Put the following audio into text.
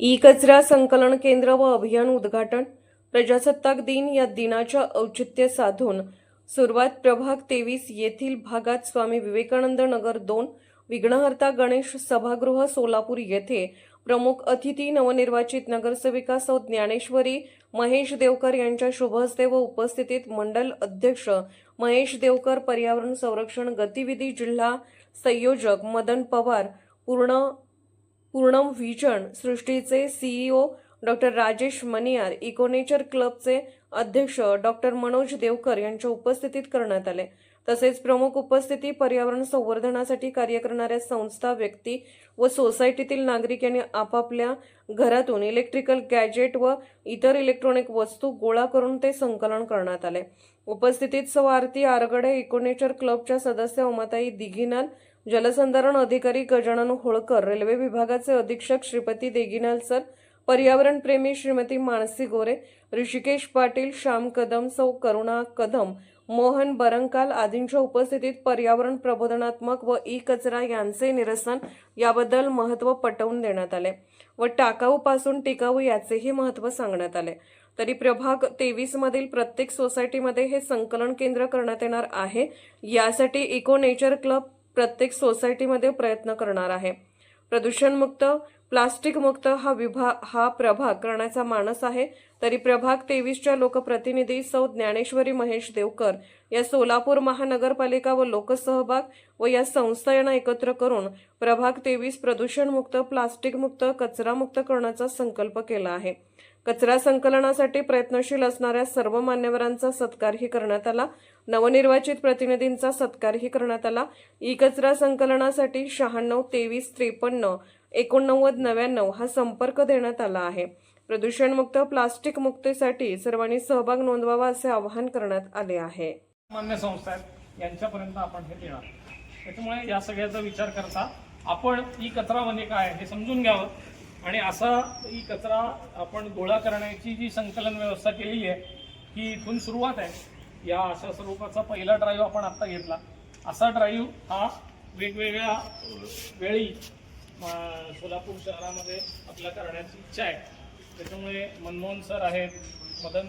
E कचरा संकलन केंद्र व अभियान उद्घाटन प्रजासत्ताक दिन या दिनाच्या औचित्य साधून. सुरुवात प्रभाग तेवीस येथील भागात स्वामी विवेकानंद नगर दोन विघ्नहर्ता गणेश सभागृह सोलापूर येथे प्रमुख अतिथी नवनिर्वाचित नगरसेविका सौ ज्ञानेश्वरी महेश देवकर यांच्या शुभहस्ते व उपस्थितीत मंडल अध्यक्ष महेश देवकर पर्यावरण संरक्षण गतिविधी जिल्हा संयोजक मदन पवार पूर्ण Purnam vision सृष्टीचे CEO doctor Rajesh Maniyar eco nature क्लबचे अध्यक्ष डॉक्टर मनोज देवकर यांच्या उपस्थितीत करण्यात आले. तसेच प्रमुख उपस्थिती पर्यावरण संवर्धनासाठी कार्य करणाऱ्या संस्था व्यक्ती व सोसायटीतील नागरिक यांनी आपापल्या घरातून इलेक्ट्रिकल गॅजेट व इतर इलेक्ट्रॉनिक वस्तू गोळा करून ते संकलन करण्यात आले. उपस्थितीत सवारती आरगडे इकोनेचर क्लबच्या सदस्य उमाताई दिघिनाल जलसंधारण अधिकारी गजानन होळकर रेल्वे विभागाचे अधीक्षक श्रीपती देगिनाल सर पर्यावरण प्रेमी श्रीमती मानसी गोरे ऋषिकेश पाटील श्याम कदम सौ करुणा कदम मोहन बरंकाल आदींच्या उपस्थितीत पर्यावरण प्रबोधनात्मक व ई कचरा यांचे निरसन याबद्दल महत्त्व पटवून देण्यात आले व टाकाऊ पासून टिकाऊ याचेही महत्त्व सांगण्यात आले. तरी प्रभाग तेवीस मधील प्रत्येक सोसायटीमध्ये हे संकलन केंद्र करण्यात येणार आहे. यासाठी इको नेचर क्लब प्रत्येक सोसायटीमध्ये प्रयत्न करणार आहे. प्रदूषणमुक्त प्लास्टिकमुक्त हा विभाग हा प्रभाग करण्याचा मानस आहे. तरी प्रभाग तेवीसच्या लोकप्रतिनिधी सौ ज्ञानेश्वरी महेश देवकर या सोलापूर महानगरपालिका व लोकसहभाग व या संस्था यांना एकत्र करून प्रभाग तेवीस प्रदूषणमुक्त प्लास्टिकमुक्त कचरामुक्त करण्याचा संकल्प केला आहे. कचरा संकलनासाठी प्रयत्नशील असणाऱ्या सर्व मान्यवरांचा सत्कारही करण्यात आला. नवनिर्वाचित प्रतिनिधींचा सत्कारही करण्यात आला. ई कचरा संकलनासाठी शहाण्णव तेवीस त्रेपन्न एकोणनव्वद नव्याण्णव हा संपर्क देण्यात आला आहे. प्रदूषणमुक्त प्लास्टिक मुक्तीसाठी सर्वांनी सहभाग नोंदवावा असे आवाहन करण्यात आले आहे. मान्य संस्था आहेत. यांच्यापर्यंत आपण हे देणार त्याच्यामुळे या सगळ्याचा विचार करता आपण ई कचरा म्हणजे काय हे समजून घ्यावं. आणि असा ही कचरा आपण गोळा करण्याची जी संकलन व्यवस्था केलेली आहे ही इथून सुरुवात आहे. या अशा स्वरूपाचा पहिला ड्राईव्ह आपण आत्ता घेतला. असा ड्राईव्ह हा वेगवेगळ्या वेळी सोलापूर शहरामध्ये आपल्या करण्याची इच्छा आहे. त्याच्यामुळे मनमोहन सर आहेत मदन